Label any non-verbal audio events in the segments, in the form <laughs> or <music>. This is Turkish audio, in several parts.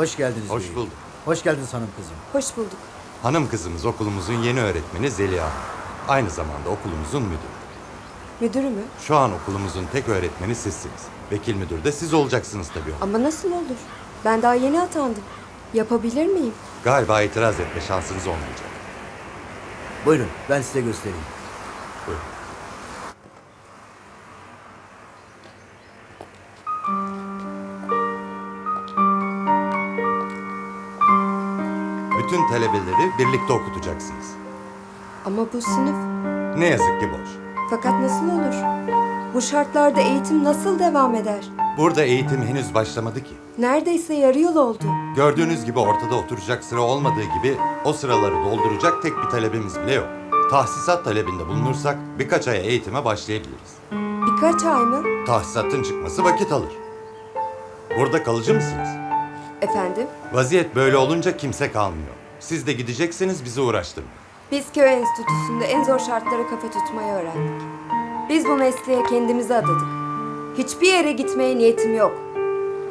Hoş geldiniz Hoş beyim. bulduk. Hoş geldiniz hanım kızım. Hoş bulduk. Hanım kızımız okulumuzun yeni öğretmeni Zeliha. Hanım. Aynı zamanda okulumuzun müdürü. Müdürü mü? Şu an okulumuzun tek öğretmeni sizsiniz. Vekil müdür de siz olacaksınız tabii. Ama nasıl olur? Ben daha yeni atandım. Yapabilir miyim? Galiba itiraz etme şansınız olmayacak. Buyurun ben size göstereyim. Buyurun. Bütün talebeleri birlikte okutacaksınız. Ama bu sınıf. Ne yazık ki boş. Fakat nasıl olur? Bu şartlarda eğitim nasıl devam eder? Burada eğitim henüz başlamadı ki. Neredeyse yarı yıl oldu. Gördüğünüz gibi ortada oturacak sıra olmadığı gibi o sıraları dolduracak tek bir talebimiz bile yok. Tahsisat talebinde bulunursak birkaç aya eğitime başlayabiliriz. Birkaç ay mı? Tahsisatın çıkması vakit alır. Burada kalıcı mısınız? Efendim? Vaziyet böyle olunca kimse kalmıyor. Siz de gideceksiniz bizi uğraştırmayın. Biz köy enstitüsünde en zor şartlara kafa tutmayı öğrendik. Biz bu mesleğe kendimizi adadık. Hiçbir yere gitmeye niyetim yok.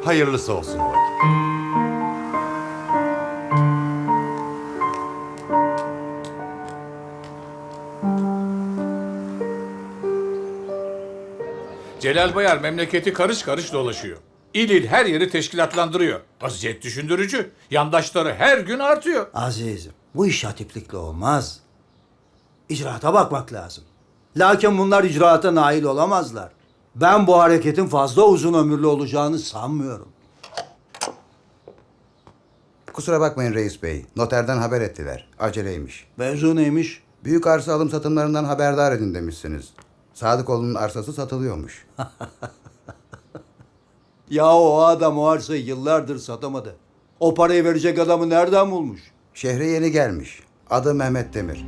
Hayırlısı olsun o vakit. Celal Bayar memleketi karış karış dolaşıyor. İl il her yeri teşkilatlandırıyor. Vaziyet düşündürücü. Yandaşları her gün artıyor. Azizim, bu iş hatiplikle olmaz. İcraata bakmak lazım. Lakin bunlar icraata nail olamazlar. Ben bu hareketin fazla uzun ömürlü olacağını sanmıyorum. Kusura bakmayın reis bey. Noterden haber ettiler. Aceleymiş. Mevzu neymiş? Büyük arsa alım satımlarından haberdar edin demişsiniz. Sadıkoğlu'nun arsası satılıyormuş. <laughs> Ya o adam o arsayı yıllardır satamadı. O parayı verecek adamı nereden bulmuş? Şehre yeni gelmiş. Adı Mehmet Demir.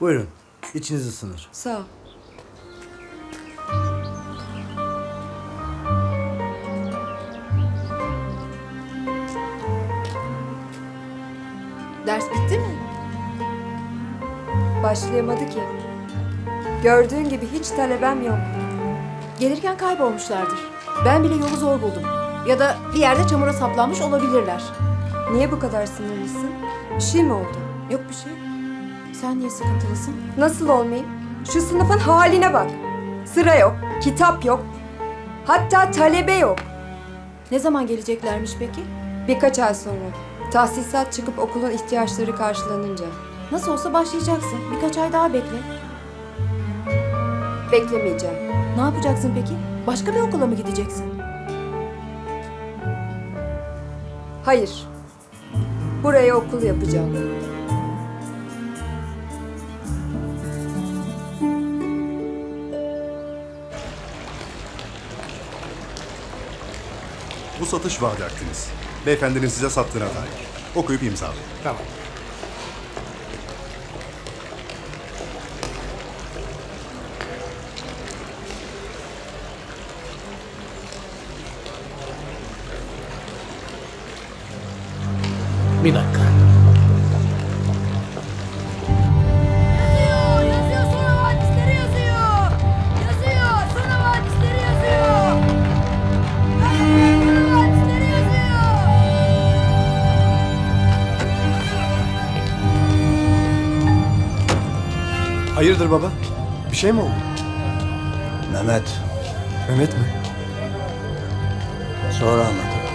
Buyurun. İçiniz ısınır. Sağ ol. Ders bitti mi? Başlayamadı ki. Gördüğün gibi hiç talebem yok. Gelirken kaybolmuşlardır. Ben bile yolu zor buldum. Ya da bir yerde çamura saplanmış olabilirler. Niye bu kadar sinirlisin? Bir şey mi oldu? Yok bir şey. Sen niye sıkıntılısın? Nasıl olmayayım? Şu sınıfın haline bak. Sıra yok, kitap yok. Hatta talebe yok. Ne zaman geleceklermiş peki? Birkaç ay sonra. Tahsisat çıkıp okulun ihtiyaçları karşılanınca. Nasıl olsa başlayacaksın. Birkaç ay daha bekle. Beklemeyeceğim. Ne yapacaksın peki? Başka bir okula mı gideceksin? Hayır. Buraya okul yapacağım. Bu satış vaadi hakkınız. Beyefendinin size sattığına dair. Okuyup imzalayın. Tamam. Bir dakika. Hayırdır baba? Bir şey mi oldu? Mehmet, Mehmet mi? sonra anlatırım.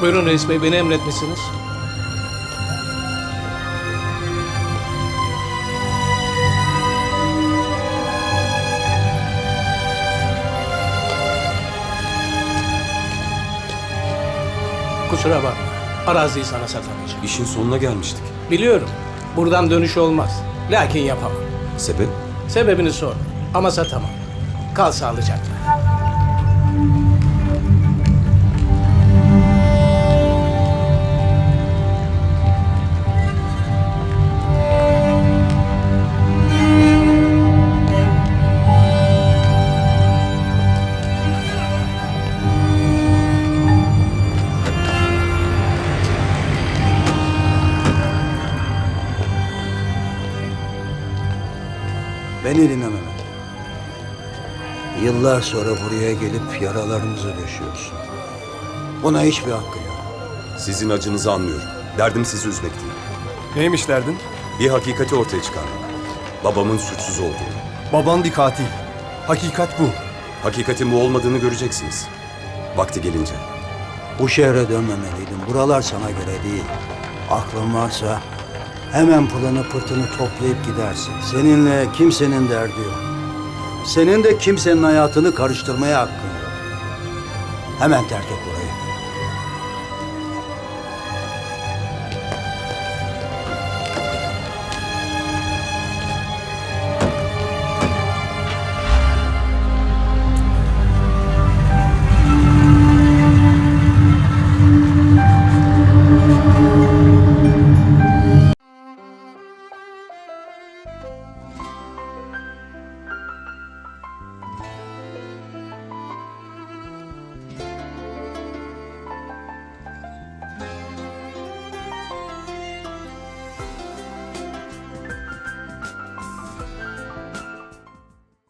Buyurun reis bey beni emretmişsiniz. Kusura bakma. Araziyi sana satamayacağım. İşin sonuna gelmiştik. Biliyorum. Buradan dönüş olmaz. Lakin yapamam. Sebep? Sebebini sor. Ama satamam. Kal sağlıcakla. Beni dinle Mehmet. Yıllar sonra buraya gelip yaralarımızı döşüyorsun. Buna hiçbir hakkı yok. Sizin acınızı anlıyorum. Derdim sizi üzmek değil. Neymiş derdin? Bir hakikati ortaya çıkarmak. Babamın suçsuz olduğunu. Baban bir katil. Hakikat bu. Hakikatin bu olmadığını göreceksiniz. Vakti gelince. Bu şehre dönmemeliydin. Buralar sana göre değil. Aklın varsa hemen pılını pırtını toplayıp gidersin. Seninle kimsenin derdi yok. Senin de kimsenin hayatını karıştırmaya hakkın yok. Hemen terk et burayı.